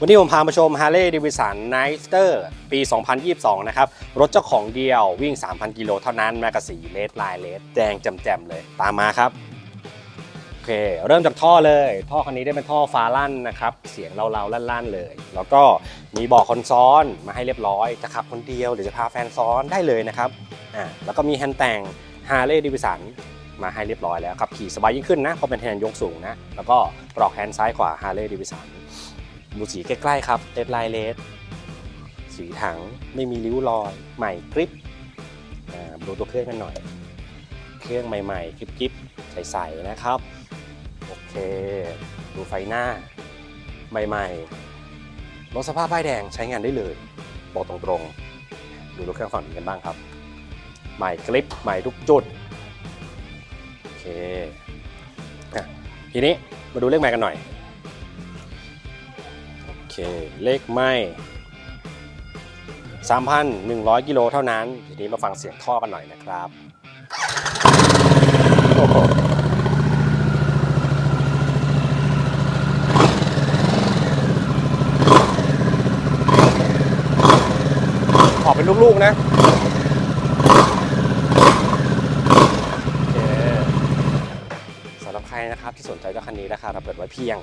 วันนี้ผมพามาชม Harley Davidson n i g h t e r ปี 2022 นะครับ รถเจ้าของเดียววิ่ง 3,000 กิโลเท่านั้น แมกกาสีเลดลายเลดแดงแจ่มๆเลย ตามมาครับ โอเค เริ่มจากท่อเลย ท่อคันนี้ได้เป็นท่อฟ้าลั่นนะครับ เสียงเราๆลั่นๆเลย แล้วก็มีบอกคนซ้อนมาให้เรียบร้อย จะขับคนเดียวหรือจะพาแฟนซ้อนได้เลยนะครับ อ่า แล้วก็มีแฮนด์แต่ง Harley Davidson มาให้เรียบร้อยแล้วครับขี่สบายยิ่งขึ้นนะเพราะเป็นแฮนด์ยกสูงนะ แล้วก็ปลอกแฮนด์ซ้ายขวา Harley Davidson ดูสีใกล้ๆครับเลดลายเลดสีถังไม่มีริ้วรอย ใหม่กริปดูตัวเครื่องกันหน่อย เครื่องใหม่ๆกริบๆใสๆนะครับโอเค ดูไฟหน้า ใหม่ๆรถสภาพป้ายแดงใช้งานได้เลยบอกตรงๆ ดูรถเครื่องฝั่งนี้กันบ้างครับ ใหม่คลิปใหม่ทุกจุดโอเคทีนี้มาดูเลขไม้กันหน่อย เคเลขไม่ 3,100 กิโลเท่านั้น ทีนี้มาฟังเสียงท่อกันหน่อยนะครับโอ้โหออกเป็นลูกๆนะ โอเคสำหรับ ใครนะครับที่สนใจเจ้าคันนี้ราคาเราเปิดไว้เพียง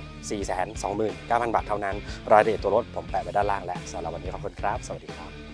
429,000 บาทเท่านั้น รายละเอียดตัวรถผมแปะไว้ด้านล่างแล้วสำหรับวันนี้ขอบคุณครับ สวัสดีครับ